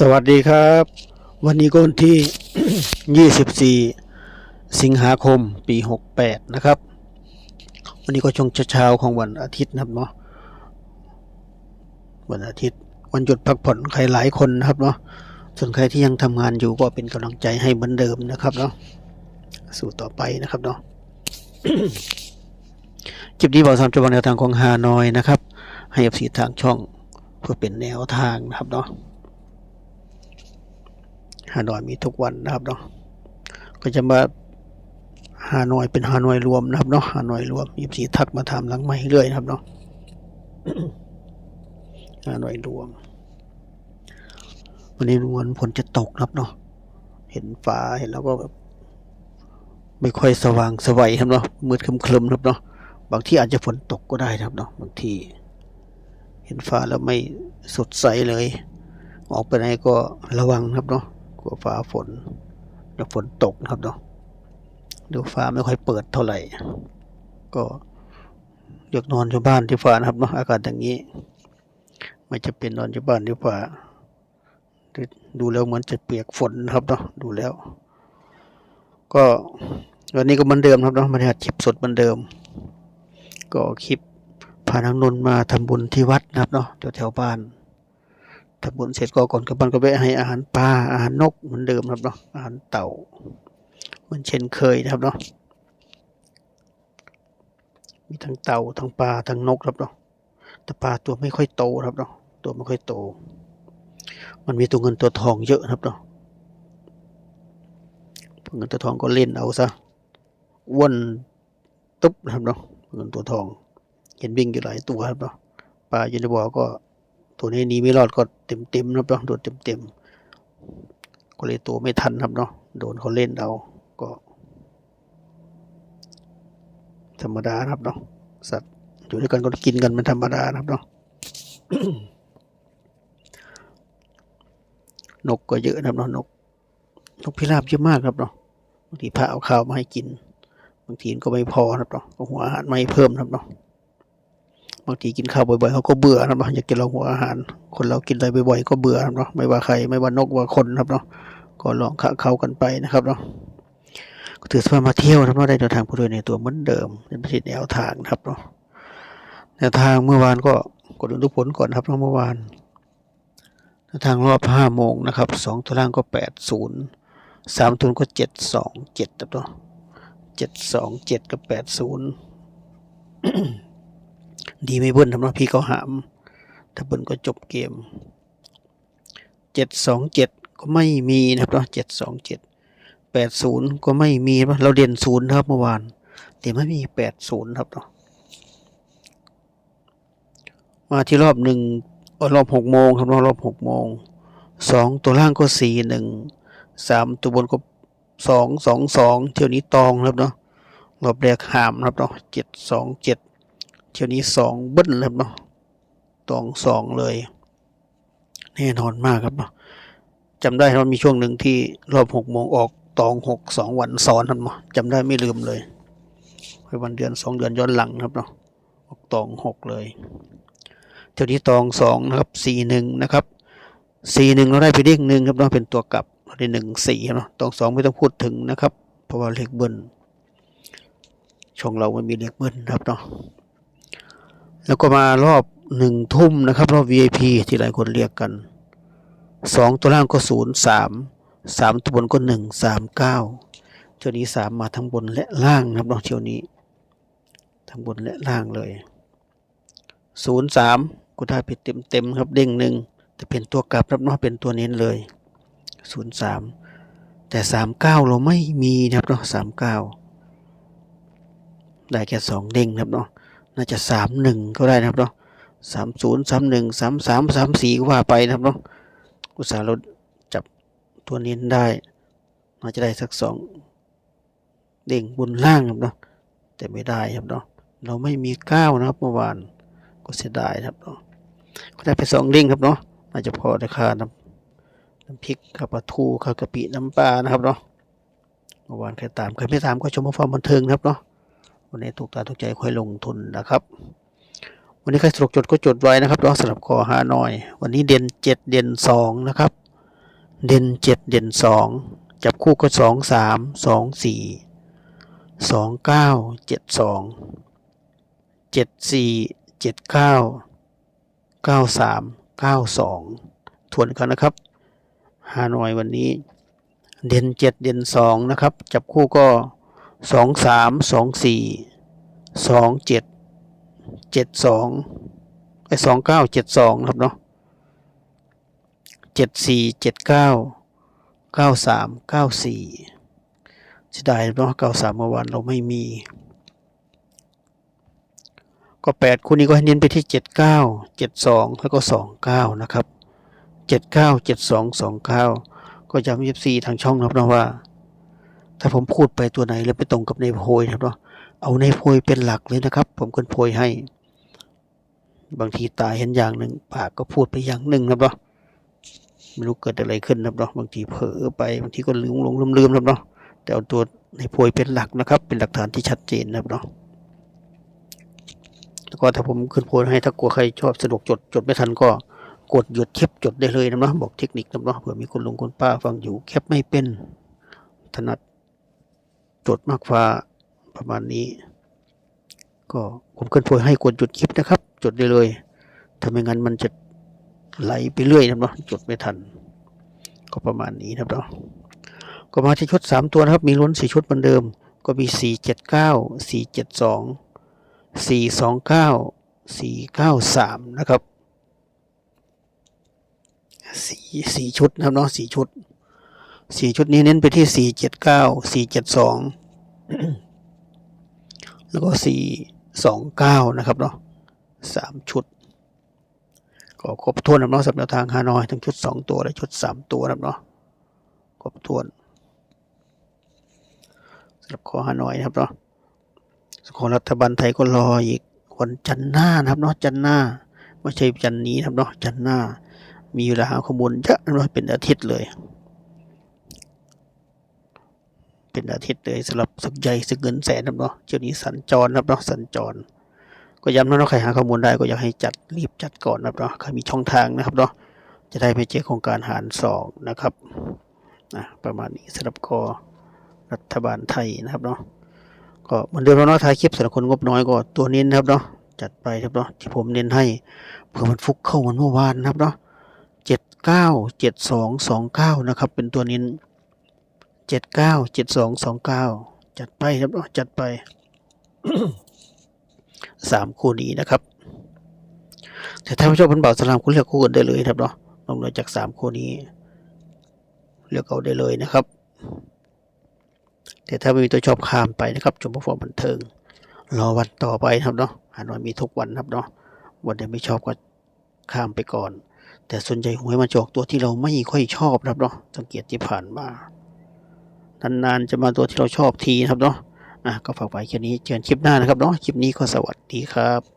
สวัสดีครับ วันนี้ก็วันที่ 24 สิงหาคมปี 68 นะครับ วันนี้ก็ช่วงเช้าของวันอาทิตย์นะครับเนาะวันอาทิตย์วันหยุดพักผ่อนใครหลายคนนะครับเนาะส่วนใครที่ยังทำงานอยู่ก็เป็นกำลังใจให้เหมือนเดิมนะครับเนาะสู่ต่อไปนะครับเนาะคลิปนี้บอกสามจังหวัดแนวทางของฮานอยนะครับ ให้เอฟซีทางช่องเพื่อเป็นแนวทางนะครับเนาะ ฮานอยมีทุกวันนะครับเนาะก็จะมาฮานอยเป็นฮานอยรวมนะครับเนาะฮานอยรวมยิบสีทักมาถามหลังไม่เรื่อยนะครับเนาะฮานอยรวม วันนี้วันฝนจะตกนะครับเนาะเห็นฟ้าเห็นแล้วก็แบบไม่ค่อยสว่างสวัยครับเนาะมืดครึมๆครับเนาะบางที่อาจจะฝนตกก็ได้นะครับเนาะบางทีเห็นฟ้าแล้วไม่สดใสเลย ออกไปไหนก็ระวังครับเนาะ กลัวฟ้าฝนเดี๋ยวฝนตกนะครับเนาะดูฟ้าไม่ค่อยเปิดเท่าไหร่ ก็เลือกนอนอยู่บ้านที่ฟ้านะครับเนาะอากาศอย่างนี้ไม่จะเป็นนอนอยู่บ้านที่ฟ้าดูแล้วเหมือนจะเปียกฝนนะครับเนาะดูแล้ว ก็วันนี้ก็เหมือนเดิมครับเนาะมาถ่ายคลิปสดเหมือนเดิม ก็คลิปพานางนนท์มาทำบุญที่วัดนะครับเนาะแถวแถวบ้าน ทำบุญเสร็จก็ก่อนกลับบ้านก็แวะให้อาหารปลาอาหารนกเหมือนเดิมครับเนาะอาหารเต่าเหมือนเช่นเคยนะครับเนาะมีทั้งเต่าทั้งปลาทั้งนกครับเนาะแต่ปลาตัวไม่ค่อยโตครับเนาะตัวไม่ค่อยโต มันมีตัวเงินตัวทองเยอะครับเนาะตัวเงินตัวทองก็เล่นเอาซะอ้วนตุ๊บครับเนาะเงินตัวทอง เห็นวิ่งอยู่หลายตัวครับเนาะปลาอยู่ในบ่อก็ ตัวนี้หนีไม่รอดก็เต็มเต็มๆนะครับเนาะโดนเต็มเต็มก็เลยตัวไม่ทันครับเนาะโดนเขาเล่นเอาก็ ธรรมดาครับเนาะสัตว์อยู่ด้วยกันก็กินกันเป็นธรรมดานะครับเนาะนกก็เยอะนะครับเนาะนก นกพิราบเยอะมากครับเนาะบางทีพาเอาข้าวมาให้กิน บางทีก็ไม่พอครับเนาะก็หัวอาหารไม่เพิ่มครับเนาะ บางทีกินข้าวบ่อยๆเขาก็เบื่อนะครับเนาะอยากกินเราหัวอาหาร คนเรากินอะไรบ่อยๆก็เบื่อนะครับเนาะไม่ว่าใครไม่ว่านกว่าคนนะครับเนาะก็ลองคะเขากันไปนะครับเนาะก็ถือว่ามาเที่ยวนะครับเนาะได้แนวทางผู้โดยในตัวเหมือนเดิมเป็นประเทศแนวทางนะครับเนาะแนวทางเมื่อวานก็กดดูทุกผลก่อนครับเนาะเมื่อวานแนวทางรอบห้าโมงนะครับสองตัวล่างก็แปดศูนย์สามตัวก็เจ็ดสองเจ็ดครับเนาะเจ็ดสองเจ็ดกับแปดศูนย์ ดีไม่เบิ้ลทำนาะพี่เขาหาม ถ้าเบิ้ลก็จบเกมเจ็ดสองเจ็ดก็ไม่มีนะครับเนาะเจ็ดสองเจ็ดแปดศูนย์ก็ไม่มีนะเราเด่นศูนย์ครับเมื่อวานแต่ไม่มีแปดศูนย์ครับเนาะมาที่รอบหนึ่งรอบหกโมงครับเนาะรอบหกโมงสองตัวล่างก็สี่หนึ่งสามตัวบนก็สองสองสองเที่ยวนี้ตองครับเนาะรอบแรกหามครับเนาะเจ็ดสองเจ็ด เที่ยวนี้สองเบิ้ลเลยครับเนาะตองสองเลย แน่นอนมากครับเนาะจำได้ว่ามีช่วงหนึ่งที่รอบหกโมงออกตองหกสองวันซ้อนครับเนาะจำได้ไม่ลืมเลยไปวันเดือนสองเดือนย้อนหลังครับเนาะออกตองหกเลยเที่ยวนี้ตองสองนะครับสี่หนึ่งนะครับสี่หนึ่งเราได้ไปเด้งหนึ่งครับเนาะเป็นตัวกลับเราได้หนึ่งสี่เนาะตองสองไม่ต้องพูดถึงนะครับ เพราะว่าเลขเบิ้ลช่องเรามันมีเลขเบิ้ลครับเนาะ แล้วก็มารอบหนึ่งทุ่มนะครับ รอบ VIP ที่หลายคนเรียกกันสองตัวล่างก็ศูนย์สามสามตัวบนก็หนึ่งสามเก้าเที่ยวนี้สามมาทั้งบนและล่างนะครับเนาะเที่ยวนี้ ทั้งบนและล่างเลยศูนย์สามก็ได้ไปเต็มเต็มๆครับเด้งหนึ่งแต่เป็นตัวกลับรับเนาะเป็นตัวเน้นเลยศูนย์สามแต่สามเก้าเราไม่มีนะครับเนาะสามเก้าได้แค่สองเด้งนะครับเนาะ น่าจะสามหนึ่งก็ได้นะครับเนาะสามศูนย์สามหนึ่งสามสามสามสี่ก็ว่าไปนะครับเนาะอุตสาห์เราจับตัวเน้นได้น่าจะได้สักสองเด้งบนล่างครับเนาะแต่ไม่ได้ครับเนาะเราไม่มีเก้านะครับเมื่อวานก็เสียดายครับเนาะก็ได้ไปสองเด้งครับเนาะน่าจะพอราคาน้ำน้ำพริกข้าวปลาทูข้าวกะปิน้ำปลานะครับเนาะเมื่อวานใครตามใครไม่ตามก็ชมมาฟังบันเทิงนะครับเนาะ วันนี้ถูกตาถูกใจค่อยลงทุนนะครับ วันนี้ใครสะดวกจดก็จดไว้นะครับรอสำหรับคอห้าน้อย วันนี้เด่นเจ็ดเด่นสองนะครับ เด่นเจ็ดเด่นสองจับคู่ก็สองสามสองสี่สองเก้าเจ็ดสองเจ็ดสี่เจ็ดเก้าเก้าสามเก้าสองทวนกันนะครับฮานอยวันนี้ เด่นเจ็ดเด่นสองนะครับ จับคู่ก็ สองสามสองสี่สองเจ็ดเจ็ดสองไอสองเก้าเจ็ดสองครับเนาะเจ็ดสี่เจ็ดเก้าเก้าสามเก้าสี่เสียดายเนาะเก้าสามเมื่อวานเราไม่มี ก็แปดคู่นี้ก็ให้เน้นไปที่เจ็ดเก้าเจ็ดสองแล้วก็สองเก้านะครับเจ็ดเก้าเจ็ดสองสองเก้าก็ย้ำยีซีทางช่องนะครับนะว่า ถ้าผมพูดไปตัวไหนแล้วไปตรงกับในโพยนะครับเนาะเอาในโพยเป็นหลักเลยนะครับ ผมก็โพยให้ บางทีตาเห็นอย่างหนึ่งปากก็พูดไปอย่างหนึ่งนะครับเนาะไม่รู้เกิดอะไรขึ้นนะครับเนาะบางทีเผลอไปบางทีก็ลืมลงลืมลืมนะครับเนาะแต่เอาตัวในโพยเป็นหลักนะครับ เป็นหลักฐานที่ชัดเจนนะครับเนาะแล้วก็ถ้าผมขึ้นโพยให้ถ้ากลัวใครชอบสะดวกจดจดไม่ทันก็กดหยุดแคปจดได้เลยนะเนาะบอกเทคนิคนะเนาะเผื่อมีคนลงคนป้าฟังอยู่แคปไม่เป็นถนัด จดมากฟ้าประมาณนี้ ก็ผมขึ้นโพยให้กดหยุดคลิปนะครับ จดได้เลยถ้าไม่งั้นมันจะไหลไปเรื่อยนะเนาะจดไม่ทัน ก็ประมาณนี้นะครับเนาะก็มาที่ชุดสามตัวนะครับ มีล้นสี่ชุดเหมือนเดิม ก็มีสี่เจ็ดเก้าสี่เจ็ดสองสี่สองเก้าสี่เก้าสามนะครับสี่สี่ชุดนะครับเนาะสี่ชุด สี่ชุดนี้เน้นไปที่สี่เจ็ดเก้าสี่เจ็ดสองแล้วก็สี่สองเก้านะครับเนาะสามชุด ก็ครบถ้วนนะครับเนาะสำหรับทางฮานอยทั้งชุดสองตัวและชุดสามตัวนะครับเนาะครบถ้วนสำหรับขอฮานอยนะครับเนาะของรัฐบาลไทยก็รออีกวันจันทร์หน้านะครับเนาะจันทร์หน้าไม่ใช่จันทร์นี้นะครับเนาะจันทร์หน้า มีเวลาหาข้อมูลเยอะนะเป็นอาทิตย์เลย เป็นอาทิตย์เลยสำหรับศึกใหญ่ศึกเงินแสนนะครับเนาะเจ้านี้สัญจรนะครับเนาะสัญจร ก็ย้ำนะเนาะใครหาข้อมูลได้ก็อยากให้จัดรีบจัดก่อนนะครับเนาะใครมีช่องทางนะครับเนาะจะได้ไม่เจอโครงการหารสองนะครับนะประมาณนี้สำหรับกรัฐบาลไทยนะครับเนาะก็เหมือนเดิมเนาะท้ายคลิปสำหรับคนงบน้อยก็ตัวนี้นะครับเนาะจัดไปครับเนาะที่ผมเน้นให้เผื่อมันฟุกเข้ามือนเมื่อวานนะครับเนาะเจ็ดเก้าเจ็ดสองสองเก้านะครับ เป็นตัวนี้ เจ็ดเก้าเจ็ดสองสองเก้าจัดไปครับเนาะจัดไปสามคู่นี้นะครับ แต่ถ้าไม่ชอบพันบ่าวสลามคุณเลือกคู่อื่นได้เลยครับเนาะนอกเหนือจากสามคู่นี้ เลือกเอาได้เลยนะครับ แต่ถ้าไม่มีตัวชอบข้ามไปนะครับชมพฟอร์บันเทิง รอวันต่อไปครับเนาะหาหน่อยมีทุกวันครับเนาะวันไหนไม่ชอบก็ข้ามไปก่อน แต่ส่วนใหญ่หวยมันจะออกตัวที่เราไม่ค่อยชอบครับเนาะสังเกตที่ผ่านมา นานๆจะมาตัวที่เราชอบทีนะครับเนาะอะก็ฝากไว้แค่นี้เจอกันคลิปหน้านะครับเนาะคลิปนี้ก็สวัสดีครับ